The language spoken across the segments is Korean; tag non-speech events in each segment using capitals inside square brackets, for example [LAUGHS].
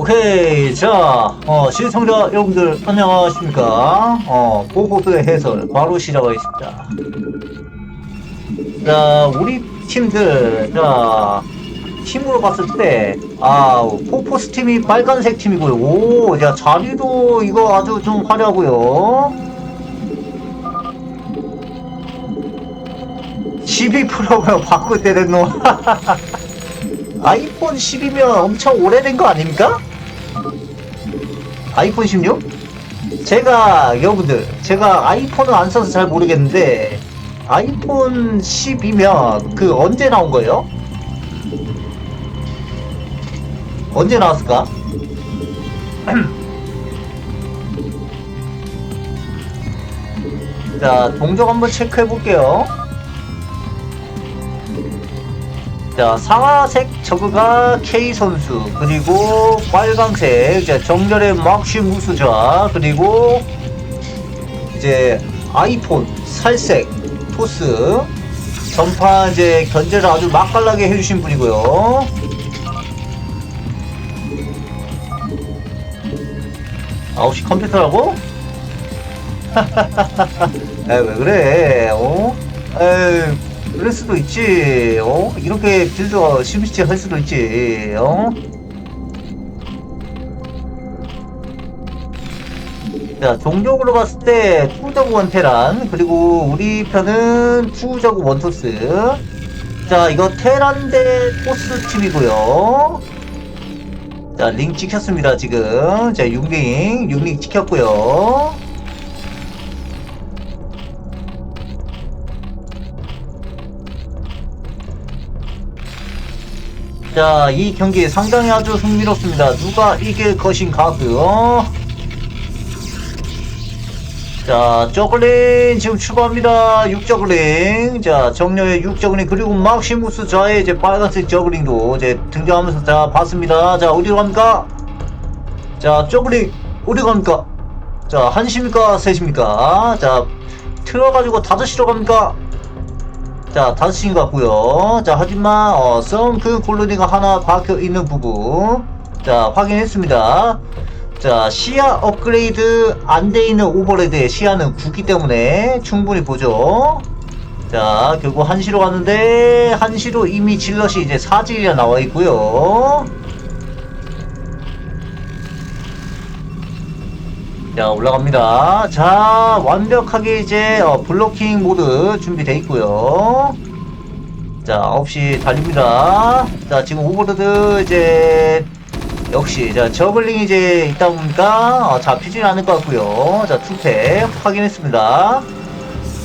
오케이 자 어, 시청자 여러분들 안녕하십니까? 어, 보고도의 해설 바로 시작하겠습니다. 자 우리 팀들 자 팀으로 봤을 때아 포포스 팀이 빨간색 팀이고요. 오자 자리도 이거 아주 좀 화려하고요. 12%가 바꿀 때 됐노 아이폰 10이면 엄청 오래된 거 아닙니까? 아이폰 16? 제가 여러분들 제가 아이폰을 안 써서 잘 모르겠는데 아이폰 10이면 그 언제 나온 거예요? 언제 나왔을까? [CLEARS THROAT] 자 동적 한번 체크해 볼게요. 자, 상하색 저그가 K 선수, 그리고 빨강색, 이제 정렬의 막시무스자, 그리고 이제 아이폰 살색 토스, 전파 이제 견제를 아주 맛깔나게 해주신 분이고요. 아홉 시 컴퓨터라고? [LAUGHS] 에, 왜 그래, 어? 에이, 그럴 수도 있지, 어? 이렇게 빌드가 심시치 할 수도 있지, 어? 자, 종족으로 봤을 때, 투저그 원테란, 그리고 우리 편은 투저그 원토스. 자, 이거 테란 대 토스 팀이고요. 자, 링 찍혔습니다, 지금. 자, 6링, 6링 찍혔고요. 자, 이 경기 상당히 아주 흥미롭습니다. 누가 이길 것인가고요. 자, 저글링 지금 출발합니다. 6저글링. 자, 정렬의 6저글링 그리고 막시무스 자의 이제 빨간색 저글링도 이제 등장하면서 자, 봤습니다. 자, 어디로 갑니까? 자, 저글링 어디 갑니까? 자, 한시입니까? 셋입니까? 자, 틀어가지고 다섯 시로 갑니까? 자, 다섯 시인 것 같고요. 자, 하지만 어, 썬그 콜로니가 하나 박혀 있는 부분. 자, 확인했습니다. 자, 시야 업그레이드 안 돼 있는 오버레드의 시야는 9기 때문에 충분히 보죠. 자, 결국 한시로 갔는데 한시로 이미 질럿이 이제 사질이라 나와 있고요. 자 올라갑니다. 자 완벽하게 이제 어, 블로킹 모드 준비되어 있고요. 자 9시 달립니다. 자 지금 오버로드 이제 역시 자 저글링이 이제 있다 보니까 어, 잡히진 않을 것 같고요. 자 투팩 확인했습니다.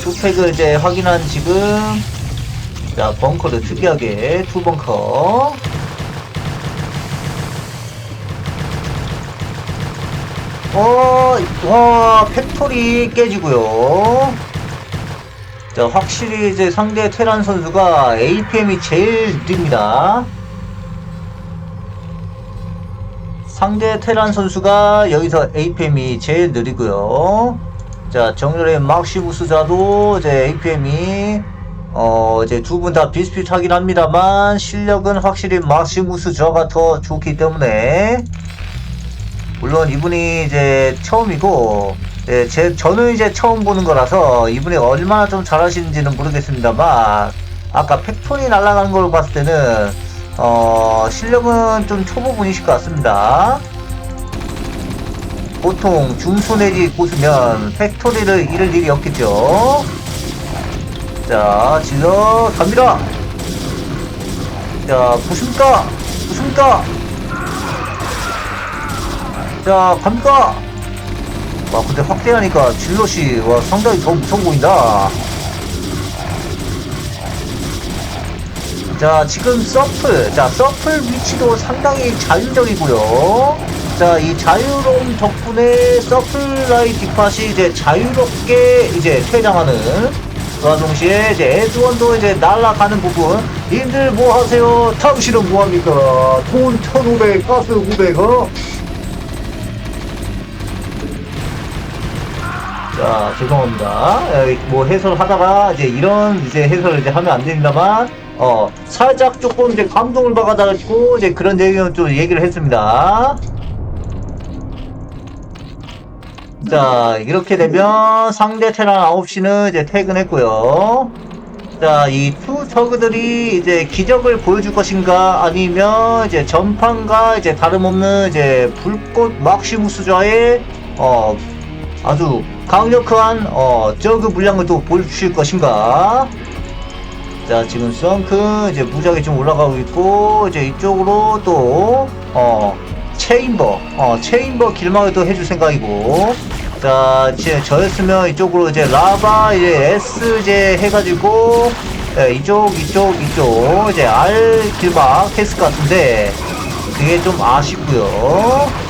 투팩을 이제 확인한 지금 자 벙커를 특이하게 투 벙커 어, 와, 팩토리 깨지고요. 자, 확실히 이제 상대 테란 선수가 APM이 제일 느립니다. 상대 테란 선수가 여기서 APM이 제일 느리고요. 자, 정렬의 막시무스자도 이제 APM이 어, 이제 두 분 다 비슷비슷하긴 합니다만 실력은 확실히 막시무스 저가 더 좋기 때문에 물론 이분이 이제 처음이고 예, 제 저는 이제 처음 보는 거라서 이분이 얼마나 좀 잘하시는지는 모르겠습니다만 아까 팩톤이 날아가는 걸 봤을 때는 어 실력은 좀 초보분이실 것 같습니다. 보통 중수 내지 고수면 팩토리를 잃을 일이 없겠죠. 자, 질러 갑니다. 자, 부십니까? 부십니까? 자, 갑니까? 와, 근데 확대하니까 질럿이, 와, 상당히 더 무서워 보인다. 자, 지금 서플. 자, 서플 위치도 상당히 자율적이고요. 자, 이 자유로움 덕분에 서플 라이 뒷팟이 이제 자유롭게 이제 퇴장하는 그와 동시에 이제 에드원도 이제 날아가는 부분. 님들 뭐 하세요? 당신은 뭐 합니까? 돈 1500, 가스 900, 어? 자, 죄송합니다. 아, 뭐 해설을 하다가 이제 이런 이제 해설을 이제 하면 안 됩니다만, 어, 살짝 조금 이제 감동을 받아가지고 이제 그런 내용을 좀 얘기를 했습니다. 자, 이렇게 되면 상대 테란 9시는 이제 퇴근했고요. 자, 이 투 저그들이 이제 기적을 보여줄 것인가 아니면 이제 전판과 이제 다름없는 이제 불꽃 막시무스좌의 어, 아주 강력한 어 저그 물량을 또 보여주실 것인가? 자, 지금 썬크 이제 무작위 좀 올라가고 있고 이제 이쪽으로 또어 체인버 어 체인버 길막을 또 해줄 생각이고 자 이제 저였으면 이쪽으로 이제 라바 이제 S 이제 해가지고 예, 이쪽 이쪽 이쪽 이제 R 길막 했을 것 같은데 그게 좀 아쉽고요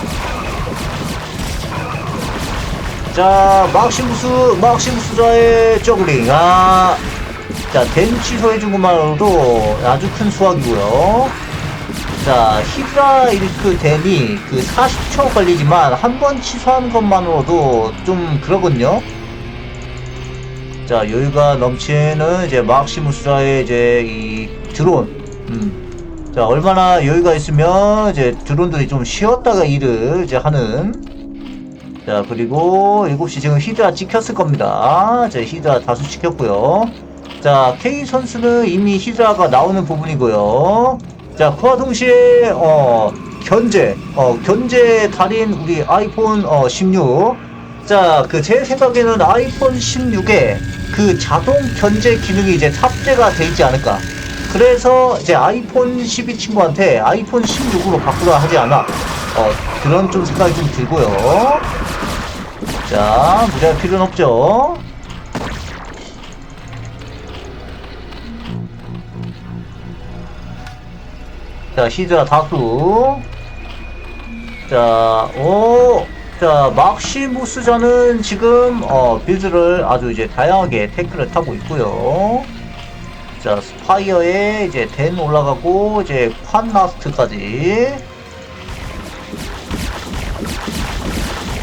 자 막시무스 막시무스자의 저글링 아 자, 댄 취소해준 것만으로도 아주 큰 수확이고요. 자, 히드라 일크 댄이 그 40초 걸리지만 한 번 취소한 것만으로도 좀 그러거든요. 자, 여유가 넘치는 이제 막시무스라의 이제 이 드론. 음. 자, 얼마나 여유가 있으면 이제 드론들이 좀 쉬었다가 일을 이제 하는. 자, 그리고 7시 지금 히드라 찍혔을 겁니다. 자, 히드라 다수 찍혔고요. 자, K 선수는 이미 히드라가 나오는 부분이고요. 자, 그와 동시에 어 견제, 어 견제 달인 우리 아이폰 어 16. 자, 그 제 생각에는 아이폰 16에 그 자동 견제 기능이 이제 탑재가 돼 있지 않을까. 그래서 이제 아이폰 12 친구한테 아이폰 16으로 바꾸라 하지 않아. 어, 그런 좀 생각이 좀 들고요. 자, 무리할 필요는 없죠. 자, 히드라 다수. 자, 오. 자, 막시무스전은 지금, 어, 빌드를 아주 이제 다양하게 태클을 타고 있고요. 자, 스파이어에 이제 덴 올라가고, 이제 콴라스트까지.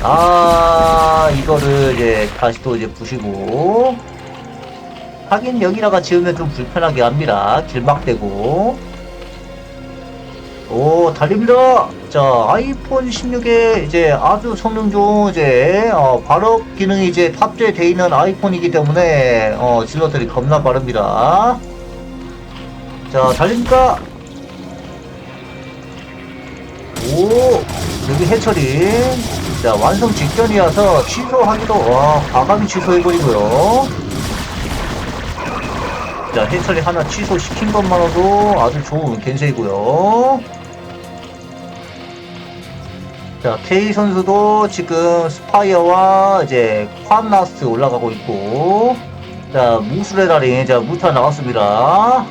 아, 이거를 이제 다시 또 이제 부시고. 하긴 여기다가 지으면 좀 불편하게 합니다. 길막되고. 오 달립니다. 자 아이폰 16에 이제 아주 성능 좋은 이제 어, 발업 기능이 이제 탑재되어 있는 아이폰이기 때문에 어, 질러들이 겁나 빠릅니다. 자 달립니까? 오 여기 해처리 자 완성 직전이어서 취소하기도 와 과감히 취소해버리고요. 자 해처리 하나 취소시킨 것만으로도 아주 좋은 겐세이고요. 자, K 선수도 지금 스파이어와 이제 콴라스트 올라가고 있고, 자, 무술의 달인, 자, 무타 나왔습니다.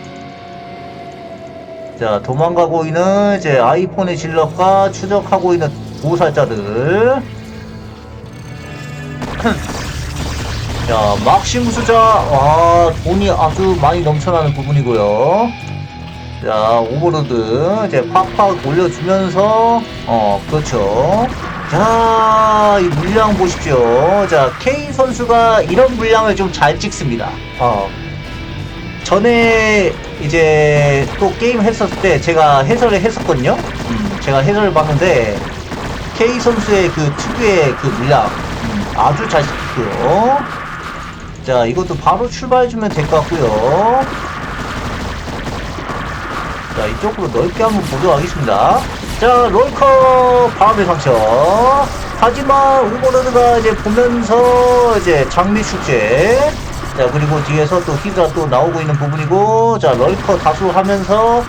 자, 도망가고 있는 이제 아이폰의 진력과 추적하고 있는 보살자들. [CLEARS THROAT] 자, 막시무수자, 와, 돈이 아주 많이 넘쳐나는 부분이고요. 자, 오버로드 이제 팍팍 올려주면서 어, 그렇죠. 자, 이 물량 보십시오. 자, K 선수가 이런 물량을 좀 잘 찍습니다. 어. 전에 이제 또 게임 했었을 때 제가 해설을 했었거든요. 음, 제가 해설을 봤는데 K 선수의 그 특유의 그 물량 음, 아주 잘 찍고요. 자, 이것도 바로 출발해주면 될 것 같고요. 자, 이쪽으로 넓게 한번 보도록 하겠습니다. 자, 롤커 바람의 상처. 하지만 오버로드가 이제 보면서 이제 장미 축제. 자, 그리고 뒤에서 또 히드라 또 나오고 있는 부분이고, 자, 럴커 다수 하면서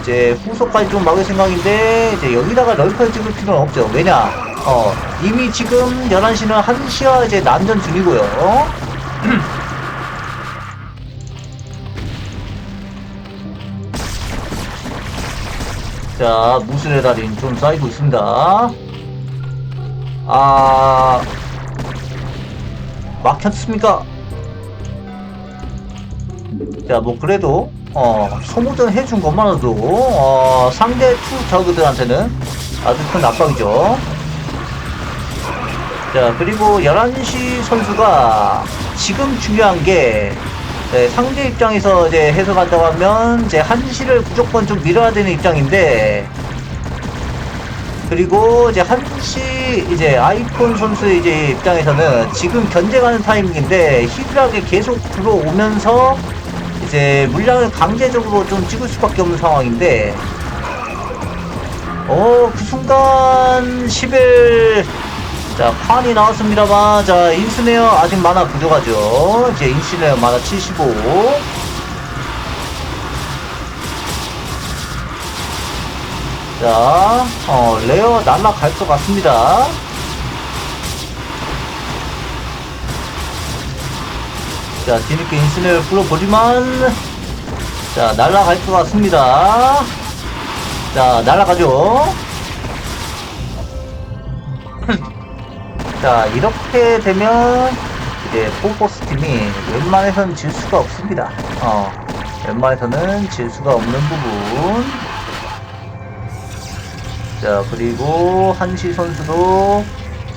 이제 후속까지 좀 막을 생각인데, 이제 여기다가 럴커를 찍을 필요는 없죠. 왜냐, 어, 이미 지금 11시는 1시와 이제 난전 중이고요. [CLEARS THROAT] 자, 무술의 달인 좀 쌓이고 있습니다. 아, 막혔습니까? 자, 뭐, 그래도, 어, 소모전 해준 것만으로도, 어, 상대 투 저그들한테는 아주 큰 압박이죠. 자, 그리고 11시 선수가 지금 중요한 게, 네, 상대 입장에서 이제 해석한다고 하면 이제 한시를 무조건 좀 밀어야 되는 입장인데 그리고 이제 한시 이제 아이폰 선수 이제 입장에서는 지금 견제가는 타이밍인데 히드라게 계속 들어오면서 이제 물량을 강제적으로 좀 찍을 수밖에 없는 상황인데 어, 그 순간 11. 자, 판이 나왔습니다만, 자, 인스네어 아직 만화 부족하죠. 이제 인스네어 만화 75. 자, 어, 레어 날라갈 것 같습니다. 자, 뒤늦게 인스네어를 풀어보지만, 자, 날라갈 것 같습니다. 자, 날아가죠. 자, 이렇게 되면 이제 포포스 팀이 웬만해서는 질 수가 없습니다. 어, 웬만해서는 질 수가 없는 부분. 자, 그리고 한시 선수도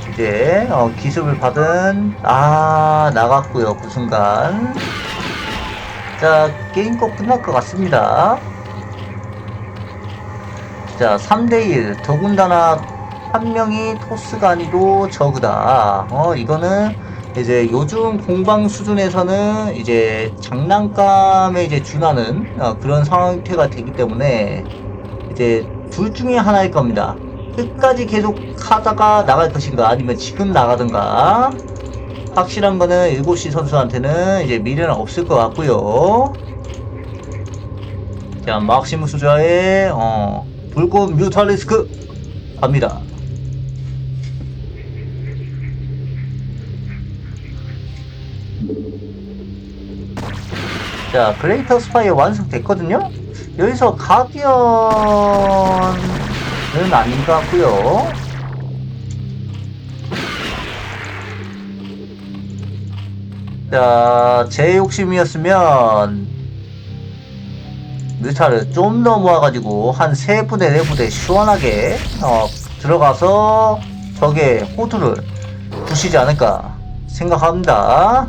이제 어, 기습을 받은 아 나갔고요 그 순간. 자, 게임 꼭 끝날 것 같습니다. 자, 3대1. 더군다나 한 명이 토스가 아니고 저그다. 어, 이거는 이제 요즘 공방 수준에서는 이제 장난감에 이제 준하는 어, 그런 상태가 되기 때문에 이제 둘 중에 하나일 겁니다. 끝까지 계속 하다가 나갈 것인가 아니면 지금 나가든가 확실한 거는 7시 선수한테는 이제 미래는 없을 것 같고요. 자, 막시무스 좌의 어, 불꽃 뮤탈리스크 갑니다. 자, 그레이터 스파이 완성됐거든요? 여기서 가디언 은 아닌 것 같고요 자, 제 욕심이었으면 뮤타를 좀 더 모아가지고 한 세 부대 네 부대 시원하게 어, 들어가서 적의 호두를 부시지 않을까 생각합니다.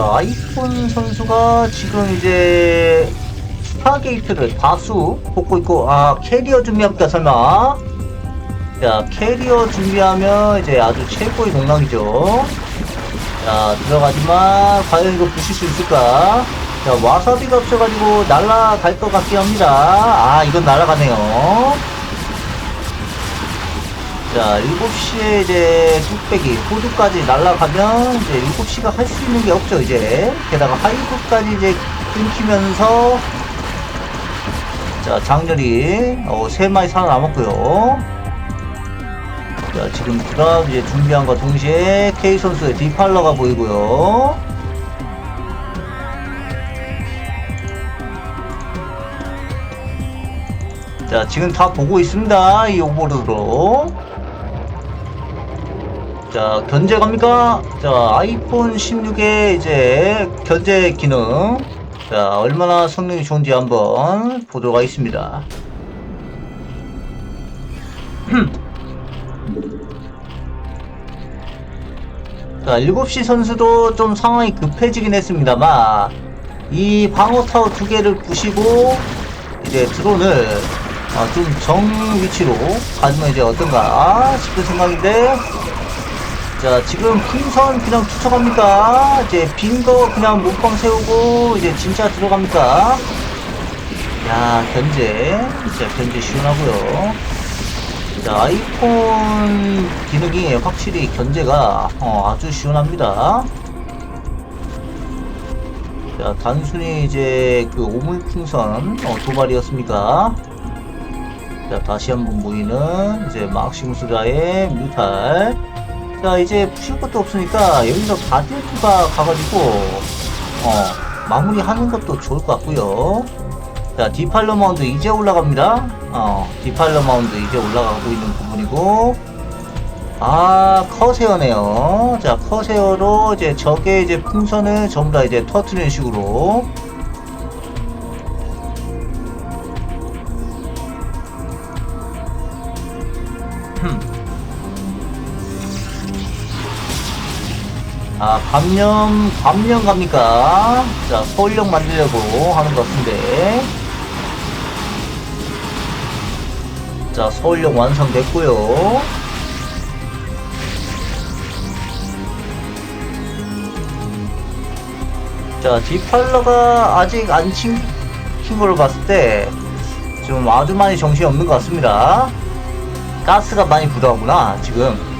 자, 아이폰 선수가 지금 이제 스타게이트를 다수 뽑고 있고, 아, 캐리어 준비합니다, 설마. 자, 캐리어 준비하면 이제 아주 최고의 농락이죠. 자, 들어가지만, 과연 이거 부실 수 있을까? 자, 와사비가 없어가지고 날아갈 것 같긴 합니다. 아, 이건 날아가네요. 자, 7시에 이제 뚝배기, 호두까지 날아가면 이제 7시가 할 수 있는 게 없죠, 이제. 게다가 하이브까지 이제 끊기면서 자, 장렬이 어, 3마리 살아남았고요. 자, 지금 드랍 이제 준비한과 동시에 K 선수의 디팔러가 보이고요. 자, 지금 다 보고 있습니다. 이 오버로드로. 자, 견제 갑니까? 자, 아이폰 16의 이제 견제 기능. 자, 얼마나 성능이 좋은지 한번 보도록 하겠습니다. [CLEARS THROAT] 자, 7시 선수도 좀 상황이 급해지긴 했습니다만, 이 방어타워 두 개를 부시고, 이제 드론을 어, 좀정 위치로 가지면 이제 어떤가 싶은 생각인데, 자, 지금 풍선 그냥 투척합니까? 이제 빈 거 그냥 몸빵 세우고, 이제 진짜 들어갑니까? 야, 견제. 진짜 견제 시원하고요 자, 아이폰 기능이 확실히 견제가 어, 아주 시원합니다. 자, 단순히 이제 그 오물풍선 어, 도발이었습니까? 자, 다시 한번 보이는 이제 막시무스라의 뮤탈. 자, 이제 푸실 것도 없으니까 여기서 가디언트가 가가지고 어, 마무리하는 것도 좋을 것 같고요. 자, 디팔러 마운드 이제 올라갑니다. 어, 디팔러 마운드 이제 올라가고 있는 부분이고, 아, 커세어네요. 자, 커세어로 이제 적의 이제 풍선을 전부 다 이제 터트리는 식으로. 아, 감염, 감염 갑니까? 자, 서울역 만들려고 하는 것 같은데. 자, 서울역 완성됐고요 자, 디팔러가 아직 안 친, 킨 걸로 봤을 때, 좀 아주 많이 정신이 없는 것 같습니다. 가스가 많이 부족하구나, 지금.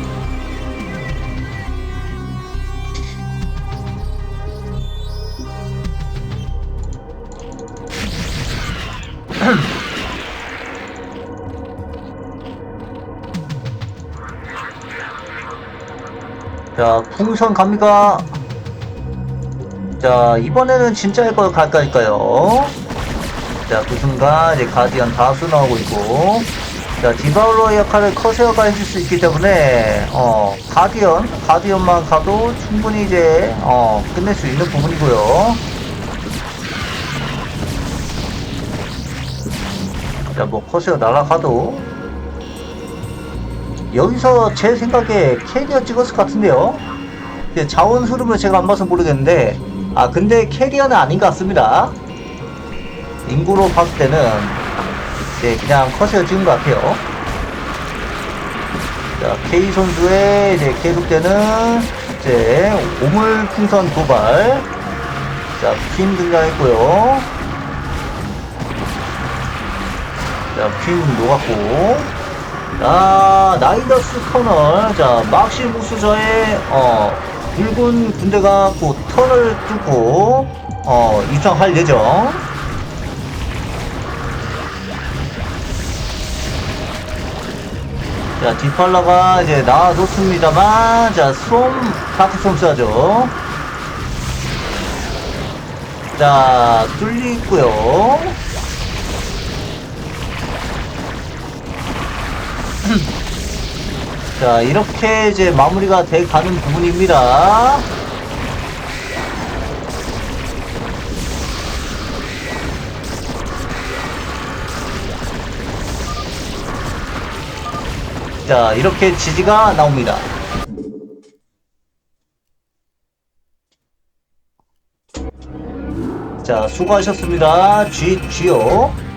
자, 풍선 갑니까? 자, 이번에는 진짜일 걸 갈까니까요. 자, 그 순간 이제 가디언 다수 나오고 있고. 자, 디바울러 역할을 커세어가 해줄 수 있기 때문에, 어, 가디언, 가디언만 가도 충분히 이제, 어, 끝낼 수 있는 부분이고요. 자, 뭐, 커세어 날아가도, 여기서 제 생각에 캐리어 찍었을 것 같은데요. 자원 흐름을 제가 안 봐서 모르겠는데, 아, 근데 캐리어는 아닌 것 같습니다. 인구로 봤을 때는, 네, 그냥 커세어 찍은 것 같아요. 자, K 선수의 이제 계속되는, 이제, 오물 풍선 도발. 자, 퀸 등장했고요. 자, 퀸 녹았고. 자, 나이더스 커널. 자, 막시무스 저의, 어, 붉은 군대가 곧 턴을 뚫고, 어, 입장할 예정. 자, 디팔라가 이제 나와줬습니다만, 자, 솜, 다크솜 써야죠. 자, 뚫리 있고요 [CLEARS THROAT] 자, 이렇게 이제 마무리가 돼 가는 부분입니다. 자, 이렇게 지지가 나옵니다. 자, 수고하셨습니다. G, G요.